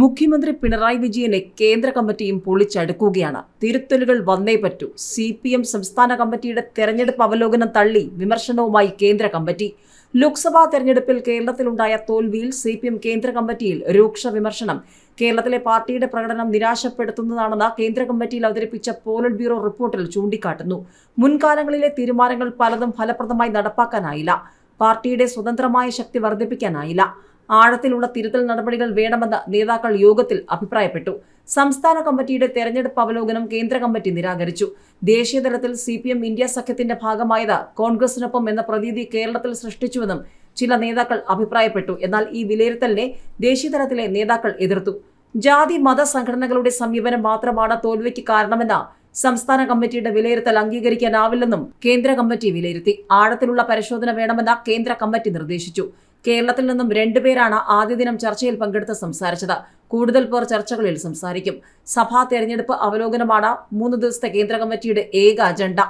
മുഖ്യമന്ത്രി പിണറായി വിജയനെ കേന്ദ്ര കമ്മിറ്റിയും പൊളിച്ചടുക്കുകയാണ്. തിരുത്തലുകൾ വന്നേ പറ്റൂ. സി പി എം സംസ്ഥാന കമ്മിറ്റിയുടെ തെരഞ്ഞെടുപ്പ് അവലോകനം തള്ളി വിമർശനവുമായി കേന്ദ്ര കമ്മിറ്റി. ലോക്സഭാ തെരഞ്ഞെടുപ്പിൽ കേരളത്തിലുണ്ടായ തോൽവിയിൽ സി പി എം കേന്ദ്ര കമ്മിറ്റിയിൽ രൂക്ഷ വിമർശനം. കേരളത്തിലെ പാർട്ടിയുടെ പ്രകടനം നിരാശപ്പെടുത്തുന്നതാണെന്ന് കേന്ദ്ര കമ്മിറ്റിയിൽ അവതരിപ്പിച്ച പോളിറ്റ് ബ്യൂറോ റിപ്പോർട്ടിൽ ചൂണ്ടിക്കാട്ടുന്നു. മുൻകാലങ്ങളിലെ തീരുമാനങ്ങൾ പലതും ഫലപ്രദമായി നടപ്പാക്കാനായില്ല. പാർട്ടിയുടെ സ്വതന്ത്രമായ ശക്തി വർദ്ധിപ്പിക്കാനായില്ല. ആഴത്തിലുള്ള തിരുത്തൽ നടപടികൾ വേണമെന്ന് നേതാക്കൾ യോഗത്തിൽ അഭിപ്രായപ്പെട്ടു. സംസ്ഥാന കമ്മിറ്റിയുടെ തെരഞ്ഞെടുപ്പ് അവലോകനം കേന്ദ്ര കമ്മിറ്റി നിരാകരിച്ചു. ദേശീയതലത്തിൽ സി പി എം ഇന്ത്യ സഖ്യത്തിന്റെ ഭാഗമായത് കോൺഗ്രസിനൊപ്പം എന്ന പ്രതീതി കേരളത്തിൽ സൃഷ്ടിച്ചുവെന്നും ചില നേതാക്കൾ അഭിപ്രായപ്പെട്ടു. എന്നാൽ ഈ വിലയിരുത്തലിനെ ദേശീയതലത്തിലെ നേതാക്കൾ എതിർത്തു. ജാതി മത സംഘടനകളുടെ സമീപനം മാത്രമാണ് തോൽവിക്ക് കാരണമെന്ന സംസ്ഥാന കമ്മിറ്റിയുടെ വിലയിരുത്തൽ അംഗീകരിക്കാനാവില്ലെന്നും കേന്ദ്ര കമ്മിറ്റി വിലയിരുത്തി. ആഴത്തിലുള്ള പരിശോധന വേണമെന്ന കേന്ദ്ര കമ്മിറ്റി നിർദ്ദേശിച്ചു. കേരളത്തിൽ നിന്നും രണ്ടുപേരാണ് ആദ്യ ദിനം ചർച്ചയിൽ പങ്കെടുത്ത് സംസാരിച്ചത്. കൂടുതൽ പേർ ചർച്ചകളിൽ സംസാരിക്കും. സഭാ തെരഞ്ഞെടുപ്പ് അവലോകനമാണ് മൂന്ന് ദിവസത്തെ കേന്ദ്ര കമ്മിറ്റിയുടെ ഏക അജണ്ട.